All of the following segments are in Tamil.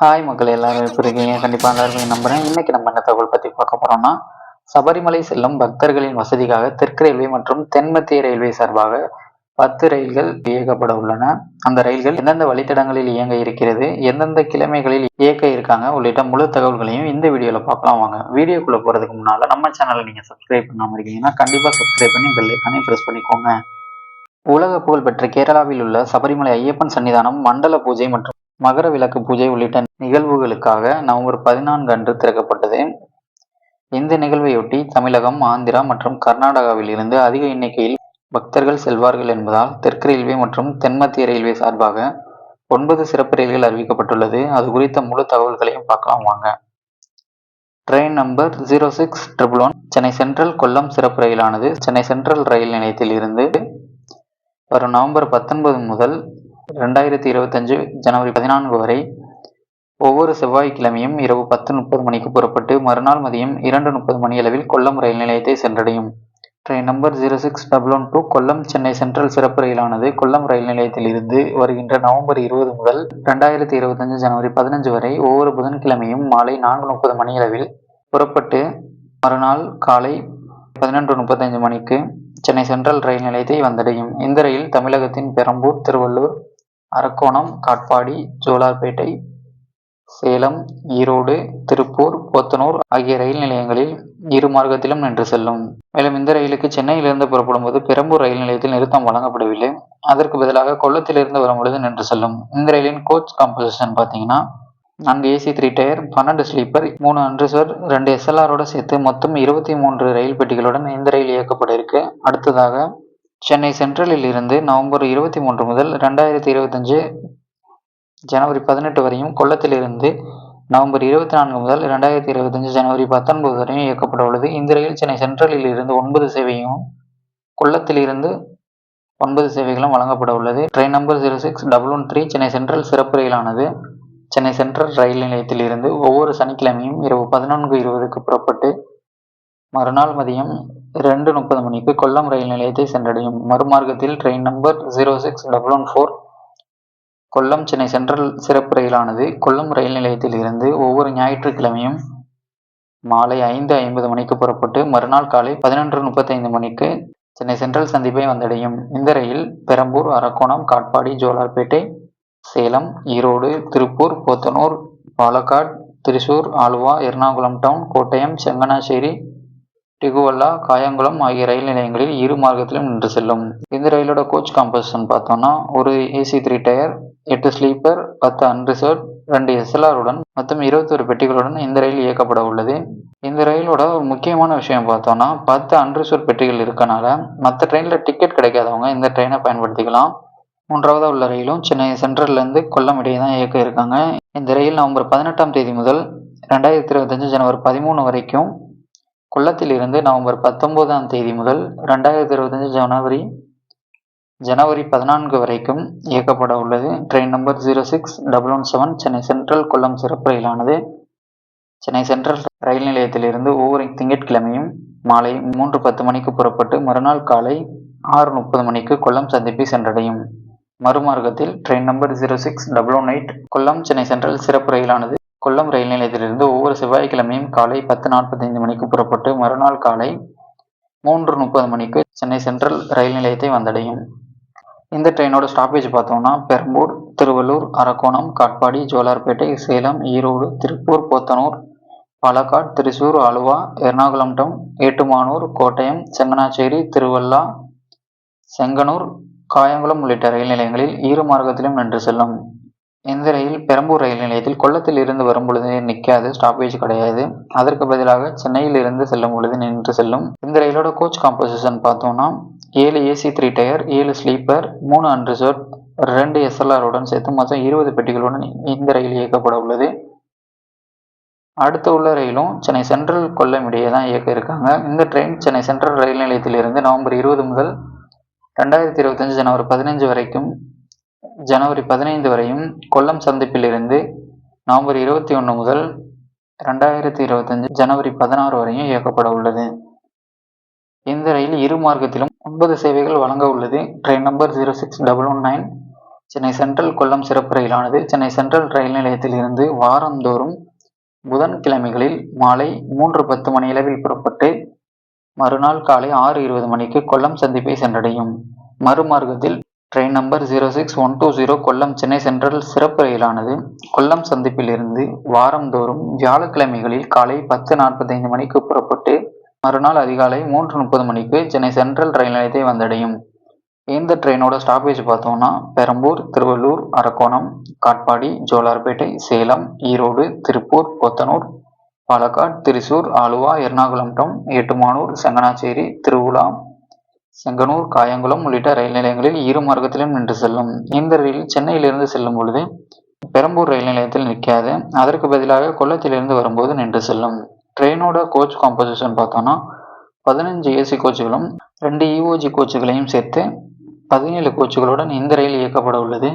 ஹாய் மக்கள் எல்லாரும் எப்படி இருக்கீங்க? கண்டிப்பாக எல்லாருமே நம்புறேன். இன்னைக்கு நம்ம என்ன தகவல் பற்றி பார்க்க போறோம்னா சபரிமலை செல்லும் பக்தர்களின் வசதிக்காக தெற்கு ரயில்வே மற்றும் தென்மத்திய ரயில்வே சார்பாக பத்து ரயில்கள் இயக்கப்பட உள்ளன. அந்த ரயில்கள் எந்தெந்த வழித்தடங்களில் இயங்க இருக்கிறது எந்தெந்த கிழமைகளில் இயக்க இருக்காங்க உள்ளிட்ட முழு தகவல்களையும் இந்த வீடியோவில் பார்க்கலாம் வாங்க. வீடியோக்குள்ள போறதுக்கு முன்னால நம்ம சேனலை நீங்க சப்ஸ்கிரைப் பண்ணாமல் இருக்கீங்கன்னா கண்டிப்பாக சப்ஸ்கிரைப் பண்ணி பெல் ஐக்கானை பிரஸ் பண்ணிக்கோங்க. உலக புகழ்பெற்ற கேரளாவில் உள்ள சபரிமலை ஐயப்பன் சன்னிதானம் மண்டல பூஜை மற்றும் மகர விளக்கு பூஜை உள்ளிட்ட நிகழ்வுகளுக்காக நவம்பர் பதினான்கு அன்று திறக்கப்பட்டது. இந்த நிகழ்வையொட்டி தமிழகம் ஆந்திரா மற்றும் கர்நாடகாவில் இருந்து அதிக எண்ணிக்கையில் பக்தர்கள் செல்வார்கள் என்பதால் தெற்கு ரயில்வே மற்றும் தென்மத்திய ரயில்வே சார்பாக ஒன்பது சிறப்பு ரயில்கள் அறிவிக்கப்பட்டுள்ளது. அது குறித்த முழு தகவல்களையும் பார்க்கலாம் வாங்க. Train number zero six triple one Chennai central Kollam சிறப்பு ரயிலானது. சென்னை சென்ட்ரல் ரயில் நிலையத்தில் இருந்து வரும் நவம்பர் பத்தொன்பது முதல் ரெண்டாயிரத்தி இருபத்தஞ்சு ஜனவரி பதினான்கு வரை ஒவ்வொரு செவ்வாய்க்கிழமையும் இரவு பத்து முப்பது மணிக்கு புறப்பட்டு மறுநாள் மதியம் இரண்டு முப்பது மணியளவில் கொல்லம் ரயில் நிலையத்தை சென்றடையும். Train number zero six double one two Kollam Chennai central சிறப்பு ரயிலானது கொல்லம் ரயில் நிலையத்தில் இருந்து வருகின்ற நவம்பர் இருபது முதல் ரெண்டாயிரத்தி இருபத்தஞ்சு ஜனவரி பதினஞ்சு வரை ஒவ்வொரு புதன்கிழமையும் மாலை நான்கு முப்பது மணியளவில் புறப்பட்டு மறுநாள் காலை பதினொன்று முப்பத்தஞ்சு மணிக்கு சென்னை சென்ட்ரல் ரயில் நிலையத்தை வந்தடையும். இந்த ரயில் தமிழகத்தின் பெரம்பூர் திருவள்ளூர் அரக்கோணம் காட்பாடி ஜோலார்பேட்டை சேலம் ஈரோடு திருப்பூர் போத்தனூர் ஆகிய ரயில் நிலையங்களில் இரு மார்க்கத்திலும் நின்று செல்லும். மேலும் இந்த ரயிலுக்கு சென்னையிலிருந்து புறப்படும் போது பெரம்பூர் ரயில் நிலையத்தில் நிறுத்தம் வழங்கப்படவில்லை. அதற்கு பதிலாக கொல்லத்திலிருந்து வரும் பொழுது நின்று செல்லும். இந்த ரயிலின் கோச் காம்போசிஷன் பார்த்தீங்கன்னா நான்கு ஏசி த்ரீ டயர் பன்னெண்டு ஸ்லீப்பர் மூணு அன்ரிசர்வ் ரெண்டு எஸ்எல்ஆரோட சேர்த்து மொத்தம் இருபத்தி மூன்று ரயில் பெட்டிகளுடன் இந்த ரயில் இயக்கப்பட இருக்கு. அடுத்ததாக சென்னை சென்ட்ரலில் இருந்து நவம்பர் இருபத்தி மூன்று முதல் ரெண்டாயிரத்தி இருபத்தஞ்சு ஜனவரி பதினெட்டு வரையும் கொல்லத்திலிருந்து நவம்பர் இருபத்தி நான்கு முதல் ரெண்டாயிரத்தி இருபத்தஞ்சு ஜனவரி பத்தொன்பது வரையும் இயக்கப்பட உள்ளது. இந்த ரயில் சென்னை சென்ட்ரலில் இருந்து ஒன்பது சேவையும் கொல்லத்தில் இருந்து ஒன்பது சேவைகளும் வழங்கப்பட உள்ளது. Train number zero six double one three Chennai central சிறப்பு ரயிலானது. சென்னை சென்ட்ரல் ரயில் நிலையத்தில் இருந்து ஒவ்வொரு சனிக்கிழமையும் இரவு பதினான்கு இருபதுக்கு புறப்பட்டு மறுநாள் மதியம் இரண்டு முப்பது மணிக்கு கொல்லம் ரயில் நிலையத்தை சென்றடையும். மறுமார்க்கத்தில் train number zero six double one four Kollam Chennai central சிறப்பு ரயிலானது கொல்லம் ரயில் நிலையத்தில் இருந்து ஒவ்வொரு ஞாயிற்றுக்கிழமையும் மாலை ஐந்து ஐம்பது மணிக்கு புறப்பட்டு மறுநாள் காலை பதினொன்று முப்பத்தைந்து மணிக்கு சென்னை சென்ட்ரல் சந்திப்பை வந்தடையும். இந்த ரயில் பெரம்பூர் அரக்கோணம் காட்பாடி ஜோலார்பேட்டை சேலம் ஈரோடு திருப்பூர் போத்தனூர் பாலக்காடு திரிசூர் ஆலுவா எர்ணாகுளம் டவுன் கோட்டயம் செங்கனாശ്ശേരി டிகுவல்லா காயங்குளம் ஆகிய ரயில் நிலையங்களில் இரு மார்க்கத்திலும் நின்று செல்லும். இந்த ரயிலோட கோச் காம்போசிஷன் பார்த்தோம்னா ஒரு ஏசி த்ரீ டயர் எட்டு ஸ்லீப்பர் பத்து அன்ரிசர்வ் ரெண்டு எஸ்எல்ஆருடன் மொத்தம் இருபத்தொரு பெட்டிகளுடன் இந்த ரயில் இயக்கப்பட உள்ளது. இந்த ரயிலோட ஒரு முக்கியமான விஷயம் பார்த்தோம்னா பத்து அன்ரிசர்வ் பெட்டிகள் இருக்கனால மற்ற ட்ரெயினில் டிக்கெட் கிடைக்காதவங்க இந்த ட்ரெயினை பயன்படுத்திக்கலாம். மூன்றாவதாக உள்ள ரயிலும் சென்னை சென்ட்ரல்லேருந்து கொல்லம் இடையே தான் இயக்க இருக்காங்க. இந்த ரயில் நவம்பர் பதினெட்டாம் தேதி முதல் ரெண்டாயிரத்தி இருபத்தஞ்சு ஜனவரி பதிமூணு வரைக்கும் கொல்லத்தில் இருந்து நவம்பர் பத்தொன்பதாம் தேதி முதல் ரெண்டாயிரத்தி இருபத்தஞ்சு ஜனவரி ஜனவரி பதினான்கு வரைக்கும் இயக்கப்பட உள்ளது. Train number zero six double one seven Chennai central Kollam சிறப்பு ரயிலானது. சென்னை சென்ட்ரல் ரயில் நிலையத்திலிருந்து ஒவ்வொரு திங்கட்கிழமையும் மாலை மூன்று பத்து மணிக்கு புறப்பட்டு மறுநாள் காலை ஆறு முப்பது மணிக்கு கொல்லம் சந்திப்பை சென்றடையும். மறுமார்க்கத்தில் train number zero six double one eight Kollam Chennai central சிறப்பு ரயிலானது கொல்லம் ரயில் நிலையத்திலிருந்து ஒவ்வொரு செவ்வாய்க்கிழமையும் காலை பத்து நாற்பத்தைந்து மணிக்கு புறப்பட்டு மறுநாள் காலை மூன்று முப்பது மணிக்கு சென்னை சென்ட்ரல் ரயில் நிலையத்தை வந்தடையும். இந்த ட்ரெயினோட ஸ்டாப்பேஜ் பார்த்தோம்னா பெரம்பூர் திருவள்ளூர் அரக்கோணம் காட்பாடி ஜோலார்பேட்டை சேலம் ஈரோடு திருப்பூர் போத்தனூர் பாலக்காட் திருச்சூர் அலுவா எர்ணாகுளம் டவுன் ஏட்டுமானூர் கோட்டயம் செங்கனாச்சேரி திருவள்ளா செங்கனூர் காயங்குளம் உள்ளிட்ட ரயில் நிலையங்களில் இரு மார்க்கத்திலும் நின்று செல்லும். இந்த ரயில் பெரம்பூர் ரயில் நிலையத்தில் கொல்லத்தில் இருந்து வரும்பொழுது நிற்காது ஸ்டாப்பேஜ் கிடையாது. அதற்கு பதிலாக சென்னையில் இருந்து செல்லும் பொழுது நின்று செல்லும். இந்த ரயிலோட கோச் காம்போசிஷன் பார்த்தோம்னா ஏழு ஏசி த்ரீ டயர் ஏழு ஸ்லீப்பர் மூணு அன்ரிசர்வ் ரெண்டு எஸ்எல்ஆருடன் சேர்த்து மொத்தம் இருபது பெட்டிகளுடன் இந்த ரயில் இயக்கப்பட உள்ளது. அடுத்த உள்ள ரயிலும் சென்னை சென்ட்ரல் கொல்லம் இடையே தான் இயக்க இருக்காங்க. இந்த ட்ரெயின் சென்னை சென்ட்ரல் ரயில் நிலையத்திலிருந்து நவம்பர் இருபது முதல் ரெண்டாயிரத்தி இருபத்தஞ்சு ஜனவரி பதினஞ்சு வரைக்கும் ஜனவரி பதினைந்து வரையும் கொல்லம் சந்திப்பிலிருந்து நவம்பர் இருபத்தி ஒன்று முதல் ரெண்டாயிரத்தி இருபத்தஞ்சு ஜனவரி பதினாறு வரையும் இயக்கப்பட உள்ளது. இந்த ரயில் இரு மார்க்கத்திலும் ஒன்பது சேவைகள் வழங்க உள்ளது. Train number zero six double one nine. Chennai central Kollam சிறப்பு ரயிலானது சென்னை சென்ட்ரல் ரயில் நிலையத்தில் இருந்து வாரந்தோறும் புதன்கிழமைகளில் மாலை மூன்று பத்து மணியளவில் புறப்பட்டு மறுநாள் காலை ஆறு இருபது மணிக்கு கொல்லம் சந்திப்பை சென்றடையும். மறுமார்க்கத்தில் train number zero six one two zero Kollam Chennai central சிறப்பு ரயிலானது. கொல்லம் சந்திப்பிலிருந்து வாரந்தோறும் வியாழக்கிழமைகளில் காலை பத்து நாற்பத்தைந்து மணிக்கு புறப்பட்டு மறுநாள் அதிகாலை மூன்று முப்பது மணிக்கு சென்னை சென்ட்ரல் ரயில் நிலையத்தை வந்தடையும். இந்த ட்ரெயினோட ஸ்டாப்பேஜ் பார்த்தோம்னா பெரம்பூர் திருவள்ளூர் அரக்கோணம் காட்பாடி ஜோலார்பேட்டை சேலம் ஈரோடு திருப்பூர் கொத்தனூர் பாலக்காடு திருச்சூர் ஆலுவா எர்ணாகுளம் டவுன் ஏட்டுமானூர் செங்கனாச்சேரி திருவுலா செங்கனூர் காயங்குளம் உள்ளிட்ட ரயில் நிலையங்களில் இரு மார்க்கத்திலும் நின்று செல்லும். இந்த ரயில் சென்னையிலிருந்து செல்லும் பொழுது பெரம்பூர் ரயில் நிலையத்தில் நிற்காது. அதற்கு பதிலாக கொல்லத்திலிருந்து வரும்போது நின்று செல்லும். ட்ரெயினோட கோச் காம்போசிஷன் பார்த்தோன்னா பதினஞ்சு ஏசி கோச்சுகளும் ரெண்டு இஓஜி கோச்சுகளையும் சேர்த்து பதினேழு கோச்சுகளுடன் இந்த ரயில் இயக்கப்பட உள்ளது.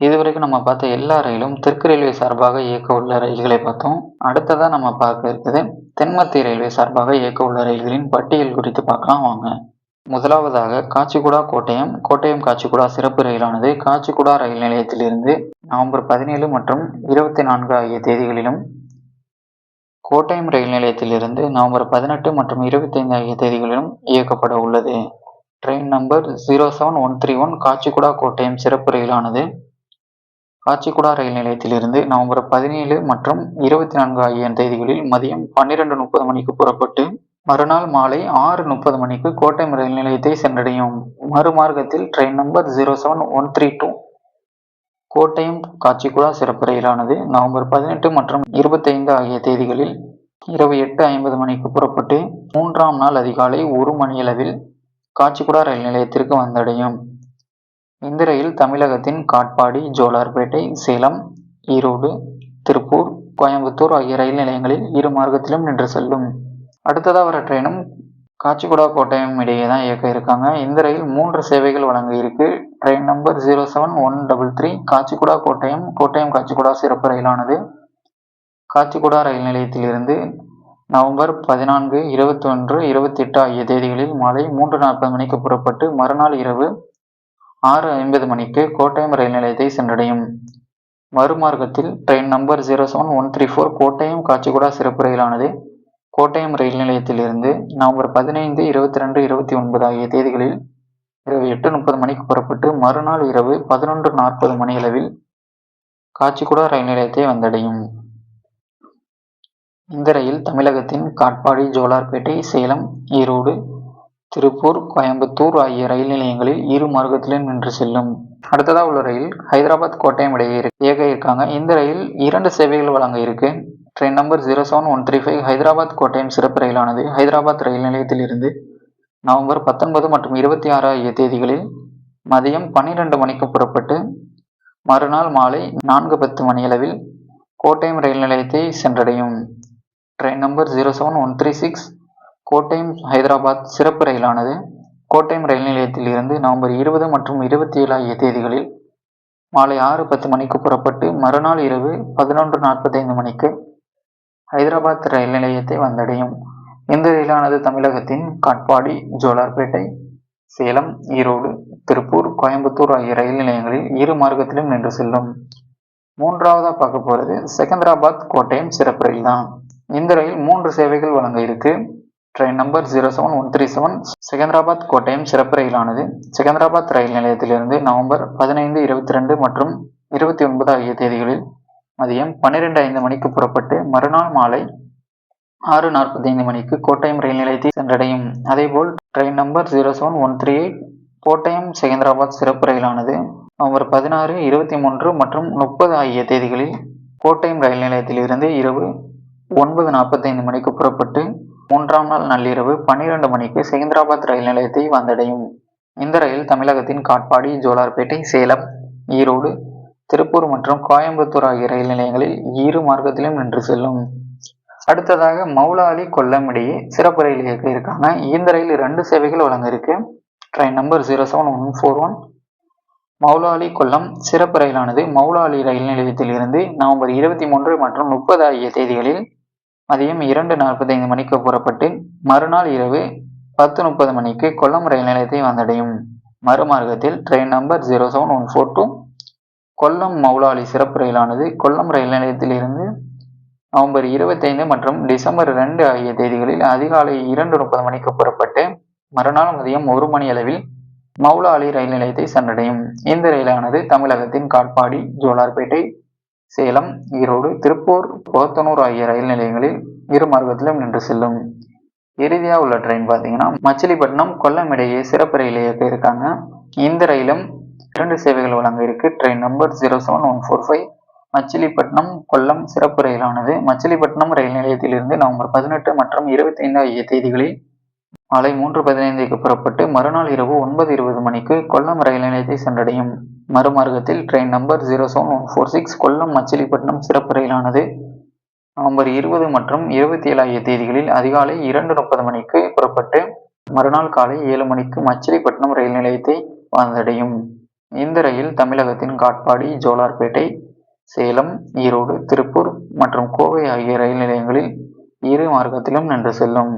இதுவரைக்கும் நம்ம பார்த்த எல்லா ரயிலும் தெற்கு ரயில்வே சார்பாக இயக்க உள்ள ரயில்களை பார்த்தோம். அடுத்ததாக நம்ம பார்க்க இருக்குது தென்மத்திய ரயில்வே சார்பாக இயக்க உள்ள ரயில்களின் பட்டியல் குறித்து பார்க்கலாம் வாங்க. முதலாவதாக காச்சிகுடா கோட்டயம். கோட்டயம் காச்சிகுடா சிறப்பு ரயிலானது. காச்சிகுடா ரயில் நிலையத்திலிருந்து நவம்பர் பதினேழு மற்றும் இருபத்தி நான்கு ஆகிய தேதிகளிலும் கோட்டயம் ரயில் நிலையத்திலிருந்து நவம்பர் பதினெட்டு மற்றும் இருபத்தைந்து ஆகிய தேதிகளிலும் இயக்கப்பட உள்ளது. Train number zero seven one three one Kacheguda Kottayam சிறப்பு ரயிலானது. காச்சிகுடா ரயில் நிலையத்திலிருந்து நவம்பர் பதினேழு மற்றும் இருபத்தி நான்கு ஆகிய தேதிகளில் மதியம் பன்னிரெண்டு முப்பது மணிக்கு புறப்பட்டு மறுநாள் மாலை ஆறு முப்பது மணிக்கு கோட்டை ரயில் நிலையத்தை சென்றடையும். மறுமார்க்கத்தில் train number zero seven one three two Kottayam Kacheguda சிறப்பு ரயிலானது நவம்பர் பதினெட்டு மற்றும் இருபத்தைந்து ஆகிய தேதிகளில் இரவு எட்டு ஐம்பது மணிக்கு புறப்பட்டு மூன்றாம் நாள் அதிகாலை ஒரு மணியளவில் காச்சிகுடா ரயில் நிலையத்திற்கு வந்தடையும். இந்த ரயில் தமிழகத்தின் காட்பாடி ஜோலார்பேட்டை சேலம் ஈரோடு திருப்பூர் கோயம்புத்தூர் ஆகிய ரயில் நிலையங்களில் இரு மார்க்கத்திலும் நின்று செல்லும். அடுத்ததாக வர ட்ரெயினும் காச்சிகுடா கோட்டயம் இடையே தான் இயக்க இருக்காங்க. இந்த ரயில் மூன்று சேவைகள் வழங்க இருக்கு. Train number zero seven one double three Kacheguda Kottayam Kottayam Kacheguda சிறப்பு ரயிலானது. காச்சிகுடா ரயில் நிலையத்திலிருந்து நவம்பர் பதினான்கு இருபத்தி ஒன்று இருபத்தி எட்டு ஆகிய தேதிகளில் மாலை மூன்று நாற்பது மணிக்கு புறப்பட்டு மறுநாள் இரவு ஆறு ஐம்பது மணிக்கு கோட்டயம் ரயில் நிலையத்தை சென்றடையும். மறுமார்க்கத்தில் train number zero seven one three four Kottayam Kacheguda சிறப்பு ரயிலானது கோட்டயம் ரயில் நிலையத்திலிருந்து நவம்பர் பதினைந்து இருபத்தி ரெண்டு இருபத்தி ஒன்பது ஆகிய தேதிகளில் இரவு எட்டு முப்பது மணிக்கு புறப்பட்டு மறுநாள் இரவு பதினொன்று நாற்பது மணியளவில் காச்சிகுடா ரயில் நிலையத்தை வந்தடையும். இந்த ரயில் தமிழகத்தின் காட்பாடி ஜோலார்பேட்டை சேலம் ஈரோடு திருப்பூர் கோயம்புத்தூர் ஆகிய ரயில் நிலையங்களில் இரு மார்க்கத்திலும் நின்று செல்லும். அடுத்ததாக உள்ள ரயில் ஹைதராபாத் கோட்டயம் இடையே இயக்க இருக்காங்க. இந்த ரயில் இரண்டு சேவைகள் வழங்க இருக்கு. Train number zero seven one three five Hyderabad கோட்டையின் சிறப்பு ரயிலானது ஹைதராபாத் ரயில் நிலையத்திலிருந்து நவம்பர் பத்தொன்பது மற்றும் இருபத்தி ஆறு ஆகிய தேதிகளில் மதியம் பன்னிரெண்டு மணிக்கு புறப்பட்டு மறுநாள் மாலை நான்கு பத்து மணியளவில் கோட்டயம் ரயில் நிலையத்தை சென்றடையும். Train number zero seven one three six Kottayam Hyderabad சிறப்பு ரயிலானது கோட்டயம் ரயில் நிலையத்தில் இருந்து நவம்பர் இருபது மற்றும் இருபத்தி ஏழு ஆகிய தேதிகளில் மாலை ஆறு பத்து மணிக்கு புறப்பட்டு மறுநாள் இரவு பதினொன்று நாற்பத்தைந்து மணிக்கு ஹைதராபாத் ரயில் நிலையத்தை வந்தடையும். இந்த ரயிலானது தமிழகத்தின் காட்பாடி ஜோலார்பேட்டை சேலம் ஈரோடு திருப்பூர் கோயம்புத்தூர் ஆகிய ரயில் நிலையங்களில் இரு மார்க்கத்திலும் நின்று செல்லும். மூன்றாவதாக பார்க்க போகிறது செகந்திராபாத் கோட்டயம் சிறப்பு ரயில் தான் இந்த ரயில் மூன்று சேவைகள் வழங்க இருக்கு. Train number zero seven one three seven. Secunderabad Kottayam சிறப்பு ரயிலானது செகந்திராபாத் ரயில் நிலையத்திலிருந்து நவம்பர் பதினைந்து இருபத்தி ரெண்டு மற்றும் இருபத்தி ஒன்பது ஆகிய தேதிகளில் மதியம் பன்னிரெண்டு ஐந்து மணிக்கு புறப்பட்டு மறுநாள் மாலை ஆறு நாற்பத்தைந்து மணிக்கு கோட்டயம் ரயில் நிலையத்தை சென்றடையும். அதேபோல் train number zero seven one three eight Kottayam Secunderabad சிறப்பு ரயிலானது நவம்பர் பதினாறு இருபத்தி மூன்று மற்றும் முப்பது ஆகிய தேதிகளில் கோட்டயம் ரயில் நிலையத்திலிருந்து இரவு ஒன்பது நாற்பத்தைந்து மணிக்கு புறப்பட்டு மூன்றாம் நாள் நள்ளிரவு பன்னிரண்டு மணிக்கு செகந்திராபாத் ரயில் நிலையத்தை வந்தடையும். இந்த ரயில் தமிழகத்தின் காட்பாடி ஜோலார்பேட்டை சேலம் ஈரோடு திருப்பூர் மற்றும் கோயம்புத்தூர் ஆகிய ரயில் நிலையங்களில் இரு மார்க்கத்திலும் நின்று செல்லும். அடுத்ததாக மௌலாலி கொல்லம் இடையே சிறப்பு ரயில் இயக்க இருக்காங்க. இந்த ரயில் ரெண்டு சேவைகள் வழங்க இருக்கு train number zero seven one four one Moula Ali Kollam சிறப்பு ரயிலானது மௌலாலி ரயில் நிலையத்தில் இருந்து நவம்பர் இருபத்தி மூன்று மற்றும் முப்பது ஆகிய தேதிகளில் மதியம் இரண்டு நாற்பத்தைந்து மணிக்கு புறப்பட்டு மறுநாள் இரவு பத்து முப்பது மணிக்கு கொல்லம் ரயில் நிலையத்தை வந்தடையும். மறுமார்க்கத்தில் train number zero seven one four two Kollam Moula Ali சிறப்பு ரயிலானது கொல்லம் ரயில் நிலையத்திலிருந்து நவம்பர் இருபத்தைந்து மற்றும் டிசம்பர் ரெண்டு ஆகிய தேதிகளில் அதிகாலை இரண்டு முப்பது மணிக்கு புறப்பட்டு மறுநாள் மதியம் ஒரு மணி அளவில் மௌலாலி ரயில் நிலையத்தை சென்றடையும். இந்த ரயிலானது தமிழகத்தின் காட்பாடி ஜோலார்பேட்டை சேலம் ஈரோடு திருப்பூர் போத்தனூர் ஆகிய ரயில் நிலையங்களில் இரு மார்க்கத்திலும் நின்று செல்லும். இறுதியாக உள்ள ட்ரெயின் பார்த்தீங்கன்னா மச்சிலிப்பட்டினம் கொல்லம் இடையே சிறப்பு ரயில் இயக்க இருக்காங்க. இந்த ரயிலும் இரண்டு சேவைகள் வழங்க இருக்கு. Train number zero seven one four five Machilipatnam Kollam சிறப்பு ரயிலானது. மச்சிலிப்பட்டினம் ரயில் நிலையத்திலிருந்து நவம்பர் பதினெட்டு மற்றும் இருபத்தி ஐந்து ஆகிய தேதிகளில் மாலை மூன்று பதினைந்துக்கு புறப்பட்டு மறுநாள் இரவு ஒன்பது இருபது மணிக்கு கொல்லம் ரயில் நிலையத்தை சென்றடையும். மறுமார்க்கத்தில் train number zero seven one four six Kollam Machilipatnam சிறப்பு ரயிலானது நவம்பர் இருபது மற்றும் இருபத்தி ஏழு ஆகிய தேதிகளில் அதிகாலை இரண்டு முப்பது மணிக்கு புறப்பட்டு மறுநாள் காலை ஏழு மணிக்கு மச்சிலிப்பட்டினம் ரயில் நிலையத்தை வந்தடையும். இந்த ரயில் தமிழகத்தின் காட்பாடி ஜோலார்பேட்டை சேலம் ஈரோடு திருப்பூர் மற்றும் கோவை ஆகிய ரயில் நிலையங்களில் இரு மார்க்கத்திலும் நின்று செல்லும்.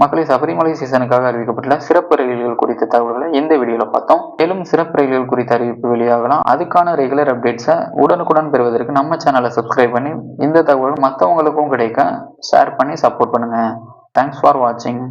மக்களை சபரிமலை சீசனுக்காக அறிவிக்கப்பட்டுள்ள சிறப்பு ரயில்கள் குறித்த தகவல்களை இந்த வீடியோவில் பார்த்தோம். மேலும் சிறப்பு ரயில்கள் குறித்த அறிவிப்பு வெளியாகலாம். அதுக்கான ரெகுலர் அப்டேட்ஸை உடனுக்குடன் பெறுவதற்கு நம்ம சேனலை சப்ஸ்கிரைப் பண்ணி இந்த தகவல் மற்றவங்களுக்கும் கிடைக்க ஷேர் பண்ணி சப்போர்ட் பண்ணுங்க. தேங்க்ஸ் ஃபார் வாட்சிங்